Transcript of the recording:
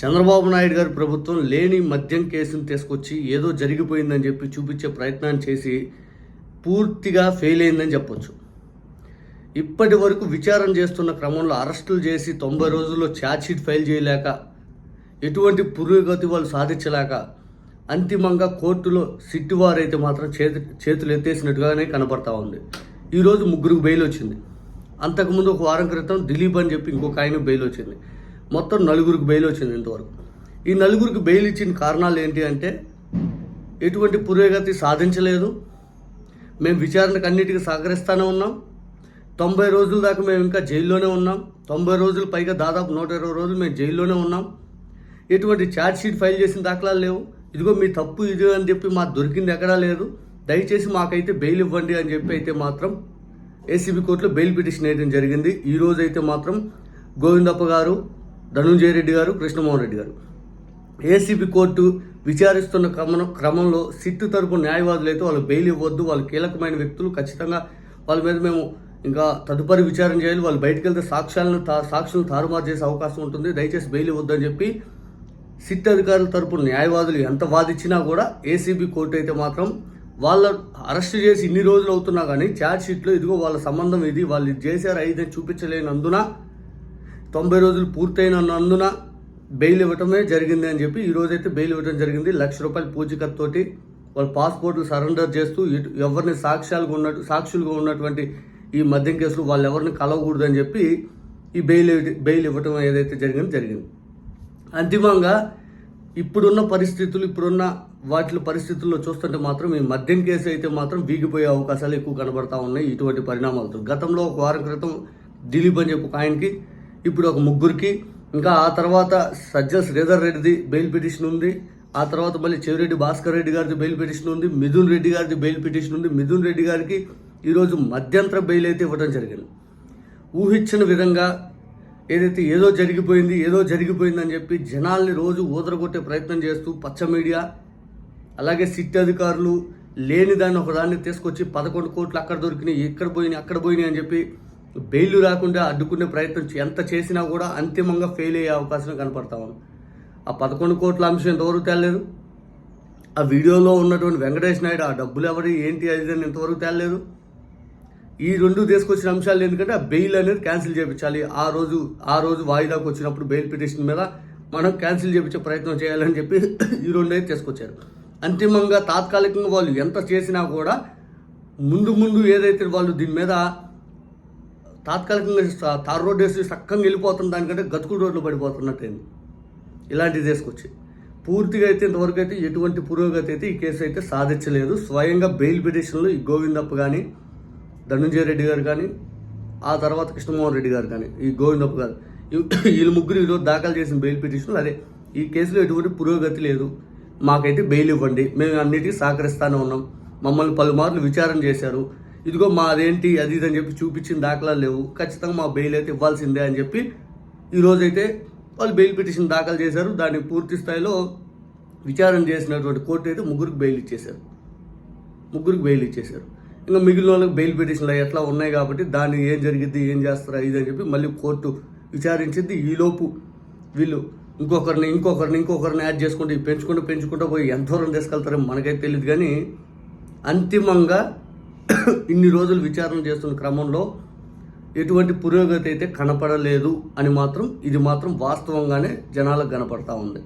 చంద్రబాబు నాయుడు గారి ప్రభుత్వం లేని మద్యం కేసును తీసుకొచ్చి ఏదో జరిగిపోయిందని చెప్పి చూపించే ప్రయత్నాన్ని చేసి పూర్తిగా ఫెయిల్ అయిందని చెప్పొచ్చు. ఇప్పటి వరకు విచారణ చేస్తున్న క్రమంలో అరెస్టులు చేసి తొంభై రోజుల్లో ఛార్జ్షీట్ ఫైల్ చేయలేక ఎటువంటి పురోగతి వాళ్ళు సాధించలేక అంతిమంగా కోర్టులో సిట్టివారైతే మాత్రం చేతి చేతులు ఎత్తేసినట్టుగానే కనపడతా ఉంది. ఈరోజు ముగ్గురికి బెయిల్ వచ్చింది. అంతకుముందు ఒక వారం క్రితం దిలీప్ అని చెప్పి ఇంకొక ఆయన బెయిల్ వచ్చింది. మొత్తం నలుగురికి బెయిల్ వచ్చింది ఇంతవరకు. ఈ నలుగురికి బెయిల్ ఇచ్చిన కారణాలు ఏంటి అంటే ఎటువంటి పురోగతి సాధించలేదు. మేము విచారణకు అన్నిటికీ సహకరిస్తూనే ఉన్నాం. తొంభై రోజుల దాకా మేము ఇంకా జైల్లోనే ఉన్నాం. తొంభై రోజులు పైగా దాదాపు నూట ఇరవై రోజులు మేము జైల్లోనే ఉన్నాం. ఎటువంటి ఛార్జ్ షీట్ ఫైల్ చేసిన దాఖలాలు లేవు. ఇదిగో మీ తప్పు ఇది అని చెప్పి మాకు దొరికింది ఎక్కడా లేదు. దయచేసి మాకైతే బెయిల్ ఇవ్వండి అని చెప్పి అయితే మాత్రం ఏసీబీ కోర్టులో బెయిల్ పిటిషన్ వేయడం జరిగింది. ఈ రోజు అయితే మాత్రం గోవిందప్ప గారు ధనుంజయ రెడ్డి గారు కృష్ణమోహన్ రెడ్డి గారు ఏసీబీ కోర్టు విచారిస్తున్న క్రమం క్రమంలో సిట్టు తరపు న్యాయవాదులు అయితే వాళ్ళు బెయిల్ ఇవ్వద్దు వాళ్ళు కీలకమైన వ్యక్తులు ఖచ్చితంగా వాళ్ళ మీద మేము ఇంకా తదుపరి విచారణ చేయాలి వాళ్ళు బయటకు వెళ్తే సాక్ష్యాలను తా సాక్షులను తారుమారు చేసే అవకాశం ఉంటుంది దయచేసి బెయిల్ ఇవ్వద్దని చెప్పి సిట్ అధికారుల తరపు న్యాయవాదులు ఎంత వాదిచ్చినా కూడా ఏసీబీ కోర్టు అయితే మాత్రం వాళ్ళ అరెస్ట్ చేసి ఇన్ని రోజులు అవుతున్నా కానీ ఛార్జ్ షీట్లో ఇదిగో వాళ్ళ సంబంధం ఇది వాళ్ళు చేశారు అయితే చూపించలేనందున తొంభై రోజులు పూర్తయినందున బెయిల్ ఇవ్వటమే జరిగింది అని చెప్పి ఈరోజైతే బెయిల్ ఇవ్వడం జరిగింది. లక్ష రూపాయల పూచికత్తోటి వాళ్ళ పాస్పోర్ట్లు సరెండర్ చేస్తూ ఇటు ఎవరిని సాక్ష్యాలుగా ఉన్నట్టు సాక్షులుగా ఉన్నటువంటి ఈ మద్యం కేసులు వాళ్ళు ఎవరిని కలవకూడదని చెప్పి ఈ బెయిల్ బెయిల్ ఇవ్వటం ఏదైతే జరిగిందో జరిగింది. అంతిమంగా ఇప్పుడున్న పరిస్థితులు ఇప్పుడున్న వాటి పరిస్థితుల్లో చూస్తుంటే మాత్రం ఈ మద్యం కేసు అయితే మాత్రం వీగిపోయే అవకాశాలు ఎక్కువ కనబడతా ఉన్నాయి ఇటువంటి పరిణామాలతో. గతంలో ఒక వారం క్రితం దిలీప్ అని చెప్పి ఒక ఆయనకి ఇప్పుడు ఒక ముగ్గురికి. ఇంకా ఆ తర్వాత సజ్జల శ్రీధర్ రెడ్డిది బెయిల్ పిటిషన్ ఉంది. ఆ తర్వాత మళ్ళీ చెవిరెడ్డి భాస్కర్ రెడ్డి గారిది బెయిల్ పిటిషన్ ఉంది. మిథున్ రెడ్డి గారిది బెయిల్ పిటిషన్ ఉంది. మిథున్ రెడ్డి గారికి ఈరోజు మధ్యంతర బెయిల్ అయితే ఇవ్వడం జరిగింది. ఊహించిన విధంగా ఏదైతే ఏదో జరిగిపోయింది ఏదో జరిగిపోయింది అని చెప్పి జనాల్ని రోజు ఊదరగొట్టే ప్రయత్నం చేస్తూ పచ్చ మీడియా అలాగే సిట్ అధికారులు లేని దాన్ని ఒకదాన్ని తీసుకొచ్చి పదకొండు కోట్లు అక్కడ దొరికినాయి ఇక్కడ పోయినాయి అక్కడ పోయినాయి అని చెప్పి బెయిల్ రాకుండా అడ్డుకునే ప్రయత్నం ఎంత చేసినా కూడా అంతిమంగా ఫెయిల్ అయ్యే అవకాశం కనపడతా ఉంది. ఆ పదకొండు కోట్ల అంశం ఎంతవరకు తేలేదు ఆ వీడియోలో ఉన్నటువంటి వెంకటేష్ నాయుడు ఆ డబ్బులు ఎవరి ఏంటి అది అని ఇంతవరకు తేలేదు ఈ రెండు తీసుకొచ్చిన అంశాలు ఎందుకంటే ఆ బెయిల్ అనేది క్యాన్సిల్ చేయించాలి ఆ రోజు ఆ రోజు వాయిదాకు వచ్చినప్పుడు బెయిల్ పిటిషన్ మీద మనం క్యాన్సిల్ చేయించే ప్రయత్నం చేయాలని చెప్పి ఈ రెండు అయితే తీసుకొచ్చారు. అంతిమంగా తాత్కాలికంగా వాళ్ళు ఎంత చేసినా కూడా ముందు ముందు ఏదైతే వాళ్ళు దీని మీద తాత్కాలికంగా తారు తార్ రోడ్ వేసి చక్కగా వెళ్ళిపోతున్న దానికంటే గతుకుడు రోడ్లు పడిపోతున్నట్టయింది ఇలాంటివి తీసుకొచ్చి పూర్తిగా అయితే ఇంతవరకు అయితే ఎటువంటి పురోగతి అయితే ఈ కేసు అయితే సాధించలేదు. స్వయంగా బెయిల్ పిటిషన్లు ఈ గోవిందప్ప కానీ ధనుంజయ రెడ్డి గారు కానీ ఆ తర్వాత కృష్ణమోహన్ రెడ్డి గారు కానీ ఈ గోవిందప్ప గారు వీళ్ళు ముగ్గురు ఈరోజు దాఖలు చేసిన బెయిల్ పిటిషన్లు అదే. ఈ కేసులో ఎటువంటి పురోగతి లేదు. మాకైతే బెయిల్ ఇవ్వండి. మేము అన్నిటికీ సహకరిస్తానే ఉన్నాం. మమ్మల్ని పలుమార్లు విచారణ చేశారు. ఇదిగో మాదేంటి అది ఇది అని చెప్పి చూపించిన దాఖలాలు లేవు. ఖచ్చితంగా మా బెయిల్ అయితే ఇవ్వాల్సిందే అని చెప్పి ఈరోజైతే వాళ్ళు బెయిల్ పిటిషన్ దాఖలు చేశారు. దాన్ని పూర్తి స్థాయిలో విచారణ చేసినటువంటి కోర్టు అయితే ముగ్గురికి బెయిల్ ఇచ్చేశారు. ముగ్గురికి బెయిల్ ఇచ్చేశారు. ఇంకా మిగిలిన వాళ్ళకి బెయిల్ పిటిషన్లు ఎట్లా ఉన్నాయి కాబట్టి దాన్ని ఏం జరిగిద్ది ఏం చేస్తారా ఇది అని చెప్పి మళ్ళీ కోర్టు విచారించింది. ఈలోపు వీళ్ళు ఇంకొకరిని ఇంకొకరిని ఇంకొకరిని యాడ్ చేసుకుంటూ పెంచుకుంటూ పెంచుకుంటూ పోయి ఎంత దూరం తీసుకెళ్తారో మనకైతే తెలియదు కానీ అంతిమంగా ఇన్ని రోజులు విచారణ చేస్తున్న క్రమంలో ఎటువంటి పురోగతి అయితే కనపడలేదు అని మాత్రం ఇది మాత్రం వాస్తవంగానే జనాలకు కనపడతా ఉంది.